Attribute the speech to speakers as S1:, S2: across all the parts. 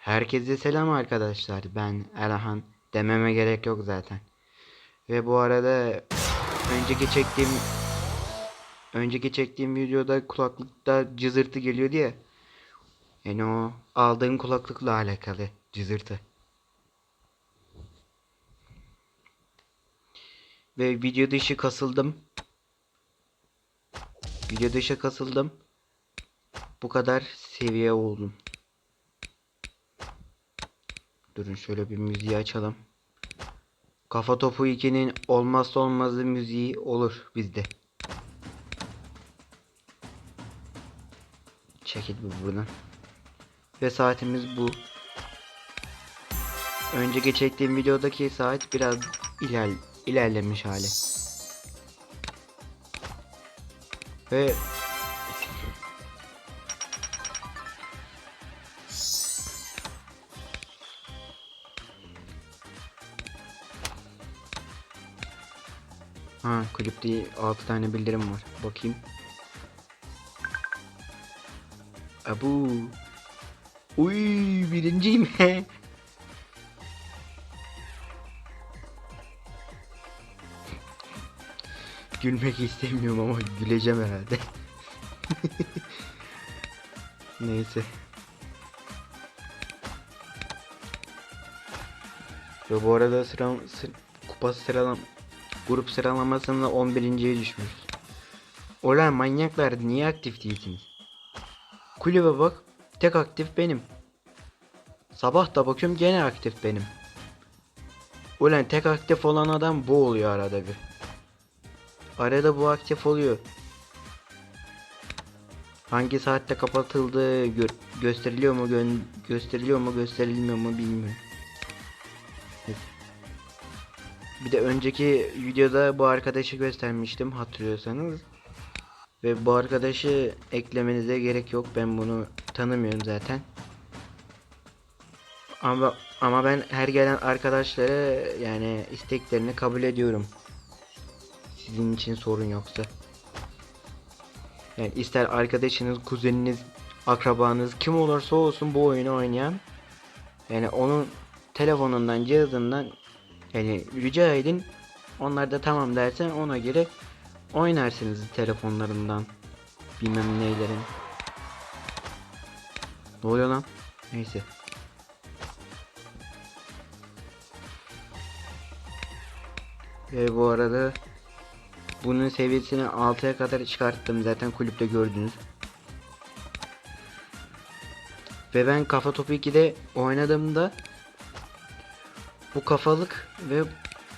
S1: Herkese selam arkadaşlar. Ben Erhan. Dememe gerek yok zaten. Ve bu arada önceki çektiğim önceki çektiğim videoda kulaklıkta cızırtı geliyor diye. Yani o aldığım kulaklıkla alakalı cızırtı. Ve video dışı kasıldım. Video dışı kasıldım. Bu kadar seviye oldum. Durun şöyle bir müziği açalım. Kafa Topu 2'nin olmazsa olmazı müziği olur bizde. Çekil bu buradan. Ve saatimiz bu. Önceki çektiğim videodaki saat biraz iler ilerlemiş hali. Ve Ha klipte 6 tane bildirim var. Bakayım. Abu. Uy birinciyim. Gülmek istemiyorum ama güleceğim herhalde. Neyse. Ve bu arada sıra, sı- kupa sıralam grup sıralamasında 11.ye düşmüş. Ulan manyaklar niye aktif değilsiniz? Kulübe bak tek aktif benim. Sabah da bakıyorum gene aktif benim. Ulan tek aktif olan adam bu oluyor arada bir. Arada bu aktif oluyor. Hangi saatte kapatıldığı gö- gösteriliyor mu gö- gösteriliyor mu gösterilmiyor mu bilmiyorum. Bir de önceki videoda bu arkadaşı göstermiştim hatırlıyorsanız. Ve bu arkadaşı eklemenize gerek yok. Ben bunu tanımıyorum zaten. Ama ama ben her gelen arkadaşlara yani isteklerini kabul ediyorum. Sizin için sorun yoksa. Yani ister arkadaşınız, kuzeniniz, akrabanız kim olursa olsun bu oyunu oynayan yani onun telefonundan, cihazından yani rica edin. Onlar da tamam derse ona göre oynarsınız telefonlarından. Bilmem neylerin. Ne oluyor lan? Neyse. Ve bu arada bunun seviyesini 6'ya kadar çıkarttım zaten kulüpte gördünüz. Ve ben kafa topu 2'de oynadığımda bu kafalık ve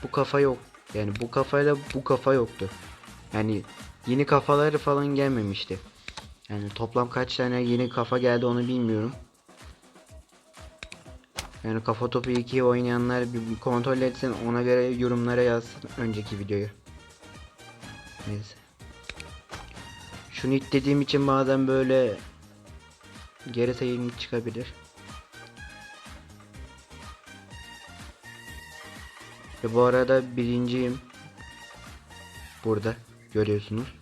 S1: bu kafa yok. Yani bu kafayla bu kafa yoktu. Yani yeni kafaları falan gelmemişti. Yani toplam kaç tane yeni kafa geldi onu bilmiyorum. Yani kafa topu 2'yi oynayanlar bir kontrol etsin ona göre yorumlara yazsın önceki videoyu. Neyse. Şunu dediğim için bazen böyle geri sayım çıkabilir. Ve bu arada birinciyim. Burada görüyorsunuz.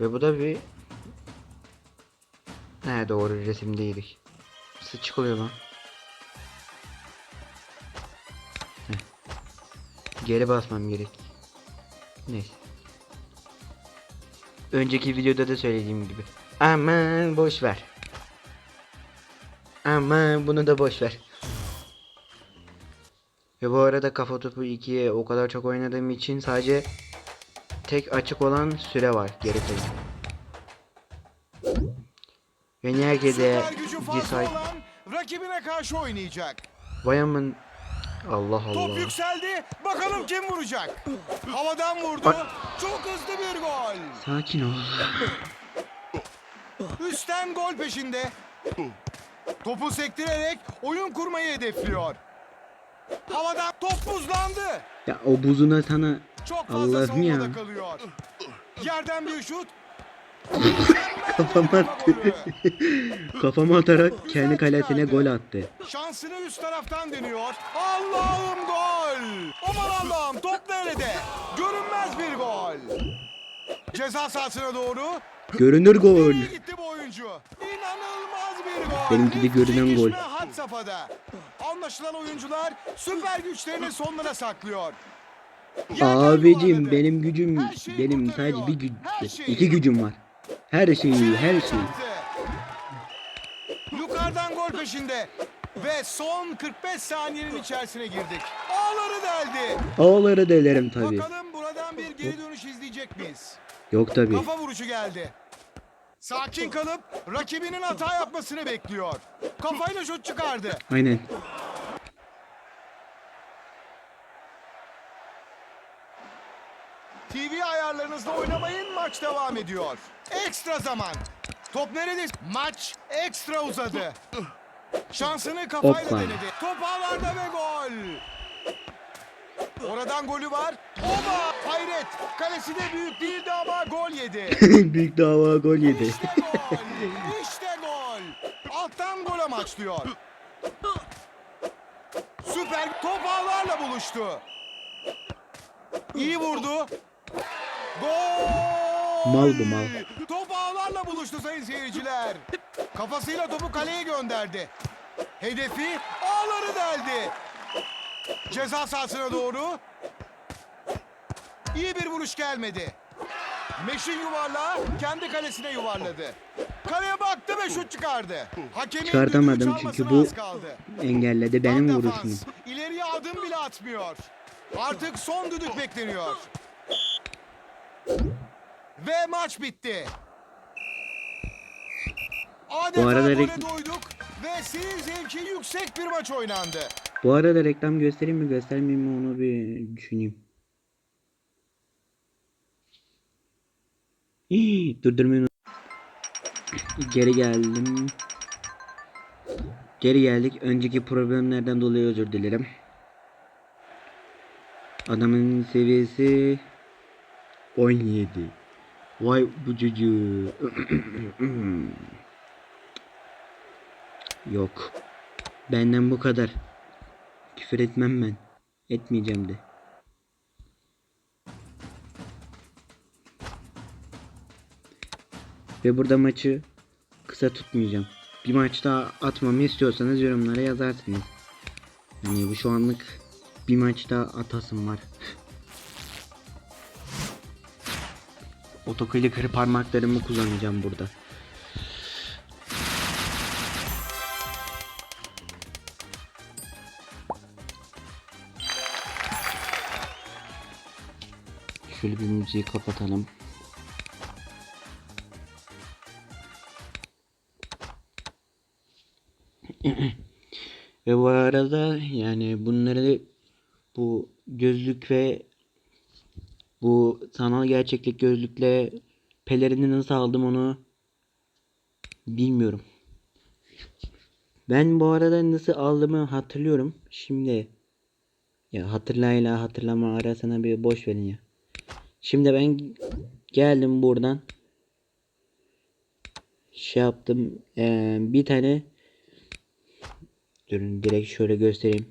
S1: Ve bu da bir He doğru resimdeydik. Nasıl çıkılıyor lan? Heh. Geri basmam gerek. Neyse. Önceki videoda da söylediğim gibi. Aman boş ver. Aman bunu da boş ver. Ve bu arada kafa topu 2'ye o kadar çok oynadığım için sadece tek açık olan süre var geri sayım. Ve decide
S2: olan rakibine karşı oynayacak.
S1: Vay aman Allah
S2: Top
S1: Allah.
S2: yükseldi. Bakalım kim vuracak. Havadan vurdu.
S1: Ay.
S2: Çok hızlı bir gol.
S1: Sakin ol.
S2: Üstten gol peşinde. Topu sektirerek oyun kurmayı hedefliyor. Havadan top buzlandı.
S1: Ya o buzuna sana
S2: Çok fazla
S1: Allah'ım ya.
S2: kalıyor. Yerden bir şut.
S1: kafama attı. Kafama atarak kendi kalesine gol attı.
S2: Şansını üst taraftan deniyor. Allah'ım gol. Aman Allah'ım top nerede? Görünmez bir gol. Ceza sahasına doğru.
S1: Görünür gol.
S2: Nereye gitti bu oyuncu?
S1: Benimki de görünen gol.
S2: Had safhada. Anlaşılan oyuncular süper güçlerini sonlara saklıyor.
S1: Abicim benim gücüm benim
S2: kurtarıyor.
S1: sadece bir güç iki gücüm var. Her şeyi her şeyi.
S2: Yukarıdan gol peşinde. Ve son 45 saniyenin içerisine girdik. Ağları deldi.
S1: Ağları delerim tabi.
S2: Bakalım buradan bir geri dönüş izleyecek miyiz?
S1: Yok tabi.
S2: Kafa vuruşu geldi. Sakin kalıp rakibinin hata yapmasını bekliyor. Kafayla şut çıkardı.
S1: Aynen.
S2: TV ayarlarınızla oynamayın maç devam ediyor. Ekstra zaman. Top nerede? Maç ekstra uzadı. Şansını kafayla
S1: Hoppa.
S2: denedi. Top ağlarda ve gol. Oradan golü var. Oba! Hayret. Kalesi de büyük değildi ama gol yedi.
S1: Büyük dava gol yedi.
S2: İşte gol. İşte gol. Alttan gol amaçlıyor. Süper top ağlarla buluştu. İyi vurdu. Gol.
S1: Mal bu, mal.
S2: Top ağlarla buluştu sayın seyirciler. Kafasıyla topu kaleye gönderdi. Hedefi ağları deldi. Ceza sahasına doğru. İyi bir vuruş gelmedi. Meşin yuvarlağı kendi kalesine yuvarladı. Kaleye baktı ve şut çıkardı. Hakemin
S1: Çıkartamadım çünkü bu. Engelledi benim vuruşumu.
S2: İleriye adım bile atmıyor. Artık son düdük bekleniyor. Ve maç bitti. Adeta
S1: Bu arada
S2: gole doyduk ve seyir zevki yüksek bir maç oynandı.
S1: Bu arada reklam göstereyim mi göstermeyeyim mi onu bir düşüneyim. Hii, Durdurmayı Geri geldim. Geri geldik. Önceki problemlerden dolayı özür dilerim. Adamın seviyesi 17. Vay bu çocuğu. Yok. Benden bu kadar. Küfür etmem ben. Etmeyeceğim de. Ve burada maçı kısa tutmayacağım. Bir maç daha atmamı istiyorsanız yorumlara yazarsınız. Yani bu şu anlık bir maç daha atasım var. Otoklikeri parmaklarımı kullanacağım burada. Şöyle bir müziği kapatalım. ve bu arada yani bunları bu gözlük ve bu sanal gerçeklik gözlükle pelerini nasıl aldım onu bilmiyorum. Ben bu arada nasıl aldığımı hatırlıyorum. Şimdi ya hatırlayla hatırlama arasına bir boş verin ya. Şimdi ben geldim buradan. Şey yaptım. eee, bir tane Durun direkt şöyle göstereyim.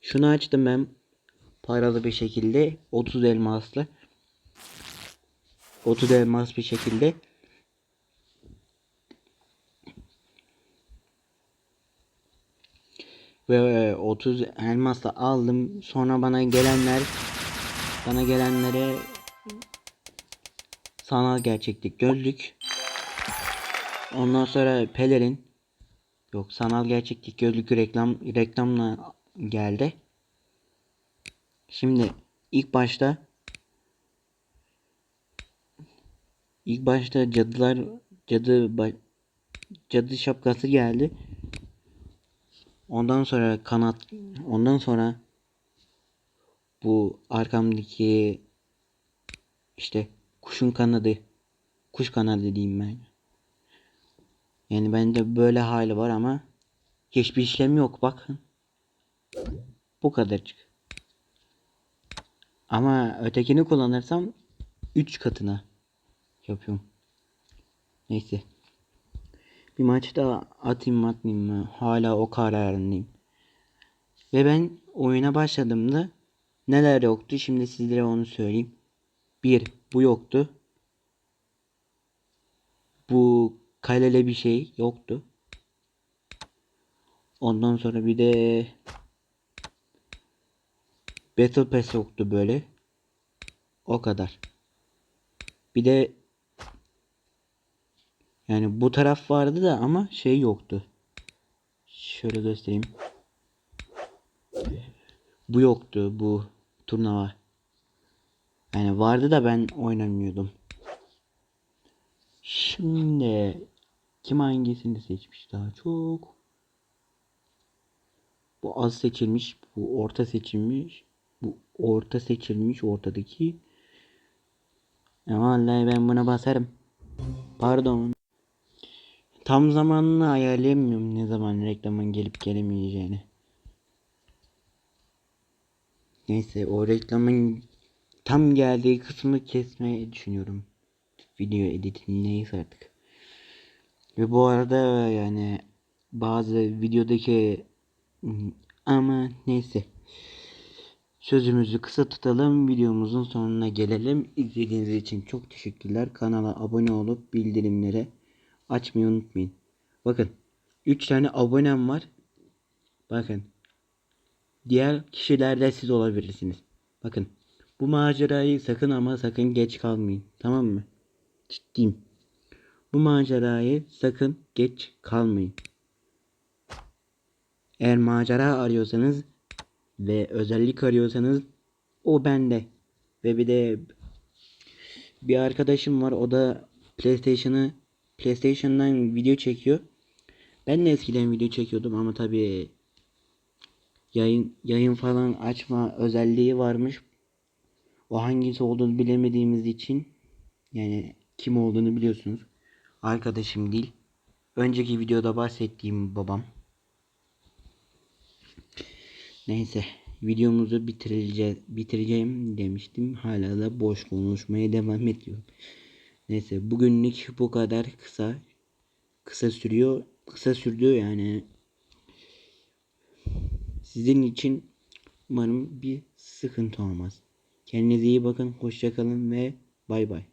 S1: Şunu açtım ben. Paralı bir şekilde. 30 elmaslı. 30 elmas bir şekilde. Ve e, 30 elmasla aldım. Sonra bana gelenler bana gelenlere sanal gerçeklik gözlük. Ondan sonra pelerin yok sanal gerçeklik gözlük reklam reklamla geldi. Şimdi ilk başta ilk başta cadılar cadı cadı şapkası geldi. Ondan sonra kanat ondan sonra bu arkamdaki işte kuşun kanadı kuş kanadı diyeyim ben. Yani bende böyle hali var ama hiçbir işlem yok bakın. Bu kadarcık. Ama ötekini kullanırsam 3 katına yapıyorum. Neyse. Bir maç daha atayım atmayayım mı? Hala o kararındayım. Ve ben oyuna başladığımda neler yoktu? Şimdi sizlere onu söyleyeyim. Bir, bu yoktu. Bu kalele bir şey yoktu. Ondan sonra bir de Battle Pass yoktu böyle. O kadar. Bir de yani bu taraf vardı da ama şey yoktu. Şöyle göstereyim. Bu yoktu bu turnuva. Yani vardı da ben oynamıyordum. Şimdi kim hangisini seçmiş daha çok? Bu az seçilmiş, bu orta seçilmiş, bu orta seçilmiş ortadaki. Ya vallahi ben buna basarım. Pardon. Tam zamanını ayarlayamıyorum ne zaman reklamın gelip gelemeyeceğini. Neyse o reklamın tam geldiği kısmı kesmeyi düşünüyorum. Video editini neyse artık. Ve bu arada yani bazı videodaki ama neyse. Sözümüzü kısa tutalım. Videomuzun sonuna gelelim. İzlediğiniz için çok teşekkürler. Kanala abone olup bildirimleri açmayı unutmayın. Bakın 3 tane abonem var. Bakın. Diğer kişiler de siz olabilirsiniz. Bakın. Bu macerayı sakın ama sakın geç kalmayın. Tamam mı? Ciddiyim. Bu macerayı sakın geç kalmayın. Eğer macera arıyorsanız ve özellik arıyorsanız o bende. Ve bir de bir arkadaşım var o da PlayStation'ı PlayStation'dan video çekiyor. Ben de eskiden video çekiyordum ama tabii yayın yayın falan açma özelliği varmış. O hangisi olduğunu bilemediğimiz için yani kim olduğunu biliyorsunuz. Arkadaşım değil. Önceki videoda bahsettiğim babam. Neyse videomuzu bitireceğiz, bitireceğim demiştim. Hala da boş konuşmaya devam ediyorum. Neyse bugünlük bu kadar kısa. Kısa sürüyor. Kısa sürdü yani. Sizin için umarım bir sıkıntı olmaz. Kendinize iyi bakın. Hoşça kalın ve bay bay.